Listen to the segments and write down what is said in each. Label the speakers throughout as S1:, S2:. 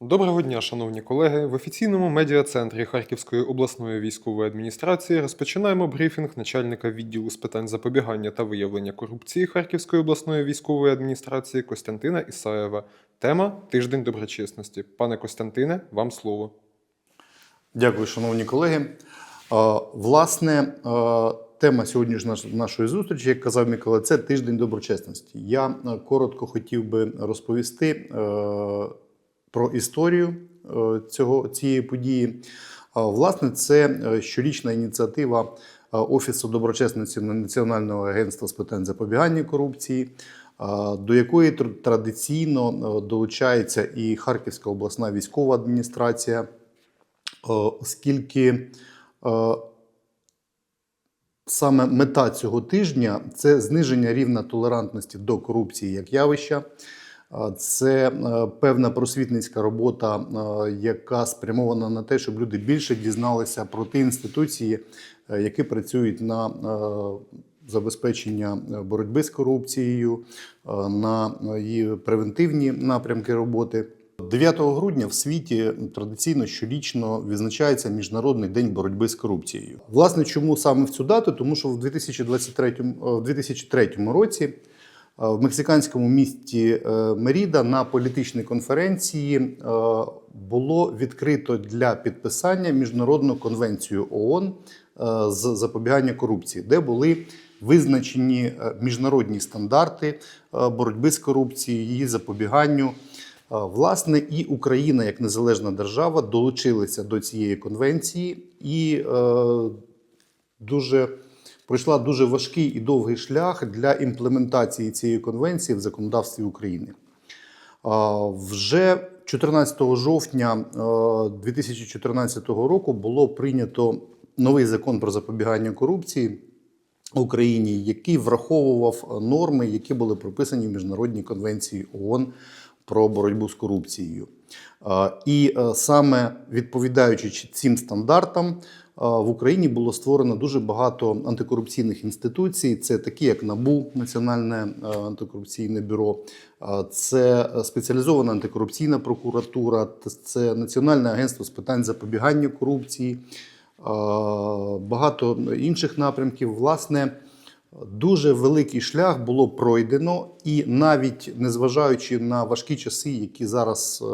S1: Доброго дня, шановні колеги. В офіційному медіа-центрі Харківської обласної військової адміністрації розпочинаємо брифінг начальника відділу з питань запобігання та виявлення корупції Харківської обласної військової адміністрації Костянтина Ісаєва. Тема Тиждень доброчесності. Пане Костянтине, вам слово.
S2: Дякую, шановні колеги. Е, Власне, е, тема сьогоднішньої нашої зустрічі, як казав Микола, це тиждень доброчесності. Я е, коротко хотів би розповісти про історію е, цього, цієї події. Е, Власне, це е, щорічна ініціатива Офісу доброчесності Національного агентства з питань запобігання корупції, до якої традиційно долучається і Харківська обласна військова адміністрація. Оскільки саме мета цього тижня це зниження рівня толерантності до корупції як явища. Це е, певна просвітницька робота, е, яка спрямована на те, щоб люди більше дізналися про ті інституції, е, які працюють на забезпечення боротьби з корупцією, на її превентивні напрямки роботи. 9 грудня в світі традиційно щорічно відзначається Міжнародний день боротьби з корупцією. Власне, чому саме в цю дату? Тому що в 2023, е, в 2003 році в мексиканському місті е, Меріда на політичній конференції е, було відкрито для підписання міжнародну конвенцію ООН е, з запобігання корупції, де були визначені е, міжнародні стандарти е, боротьби з корупцією, її запобіганню. Е, Власне, і Україна, як незалежна держава, долучилася до цієї конвенції і е, дуже пройшла дуже важкий і довгий шлях для імплементації цієї конвенції в законодавстві України. Вже 14 жовтня е, 2014 року було прийнято новий закон про запобігання корупції в Україні, який враховував норми, які були прописані в міжнародній конвенції ООН про боротьбу з корупцією. Е, І е, саме відповідаючи цим стандартам, е, в Україні було створено дуже багато антикорупційних інституцій. Це такі, як НАБУ, Національне е, антикорупційне бюро, це спеціалізована антикорупційна прокуратура, це Національне агентство з питань запобігання корупції, багато інших напрямків. Власне, Дуже великий шлях було пройдено, і навіть незважаючи на важкі часи, які зараз е,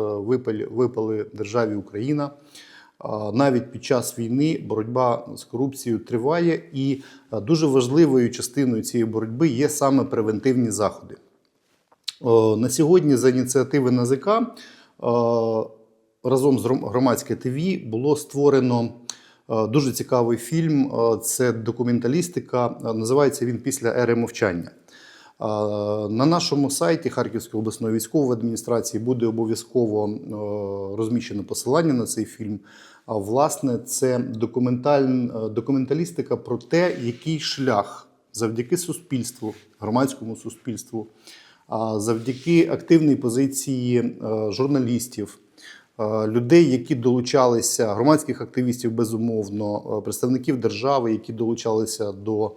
S2: випали, державі Україна, навіть під час війни боротьба з корупцією триває, і е, дуже важливою частиною цієї боротьби є саме превентивні заходи. Е, На сьогодні за ініціативи НАЗК е, разом з Гром- громадське ТВ було створено дуже цікавий фільм. Це документалістика. Називається він Після ери мовчання. На нашому сайті Харківської обласної військової адміністрації буде обов'язково розміщено посилання на цей фільм. Власне, це документалістика про те, який шлях завдяки суспільству, громадському суспільству, завдяки активній позиції е, журналістів, е, людей, які долучалися, громадських активістів, безумовно, е, представників держави, які долучалися до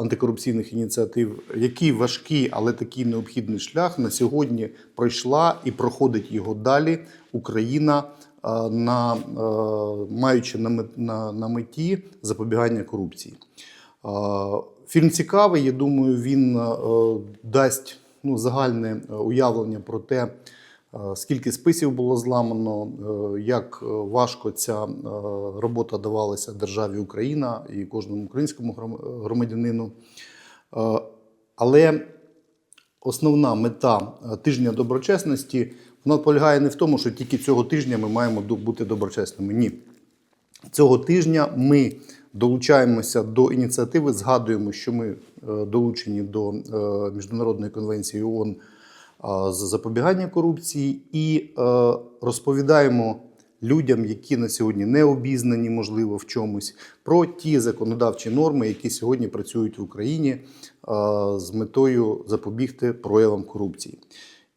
S2: антикорупційних ініціатив, який важкий, але такий необхідний шлях на сьогодні пройшла і проходить його далі. Україна, на, е, маючи на на, на меті запобігання корупції. Е, Фільм цікавий. Я думаю, він е, дасть ну, загальне е, уявлення про те, е, скільки списів було зламано, е, як е, важко ця е, робота давалася державі Україна і кожному українському громадянину. Е, Але основна мета е, тижня доброчесності вона полягає не в тому, що тільки цього тижня ми маємо бути доброчесними. Ні. Цього тижня ми долучаємося до ініціативи, згадуємо, що ми е, долучені до е, Міжнародної конвенції ООН е, з запобігання корупції і розповідаємо людям, які на сьогодні не обізнані, можливо, в чомусь, про ті законодавчі норми, які сьогодні працюють в Україні з метою запобігти проявам корупції.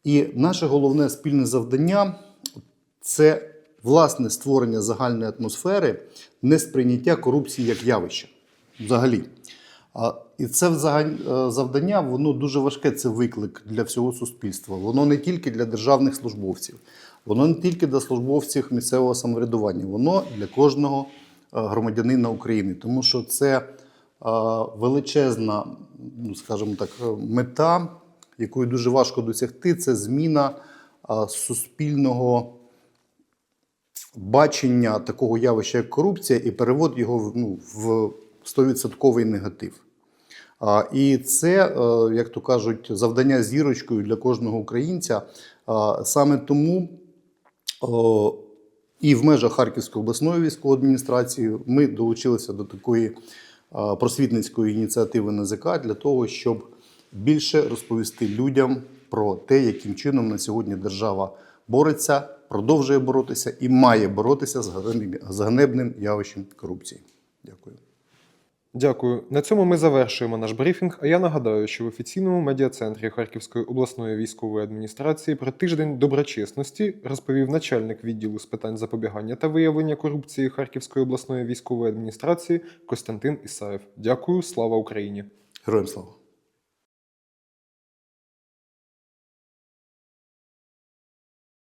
S2: І наше головне спільне завдання це власне створення загальної атмосфери несприйняття корупції як явища взагалі. І це е, завдання, воно дуже важке. Це виклик для всього суспільства. Воно не тільки для державних службовців, Воно не тільки для службовців місцевого самоврядування, воно для кожного е, громадянина України, тому що це е, величезна, ну скажімо так, мета, якої дуже важко досягти, це зміна суспільного бачення такого явища, як корупція, і перевод його ну, в 100% негатив. І це, е, як то кажуть, завдання зірочкою для кожного українця. Саме тому і в межах Харківської обласної військової адміністрації ми долучилися до такої просвітницької ініціативи НАЗК для того, щоб більше розповісти людям про те, яким чином на сьогодні держава бореться, продовжує боротися і має боротися з ганебним- явищем корупції. Дякую.
S1: Дякую. На цьому ми завершуємо наш брифінг. А я нагадаю, що в офіційному медіа-центрі Харківської обласної військової адміністрації про тиждень доброчесності розповів начальник відділу з питань запобігання та виявлення корупції Харківської обласної військової адміністрації Костянтин Ісаєв. Дякую, слава Україні!
S2: Героям слава!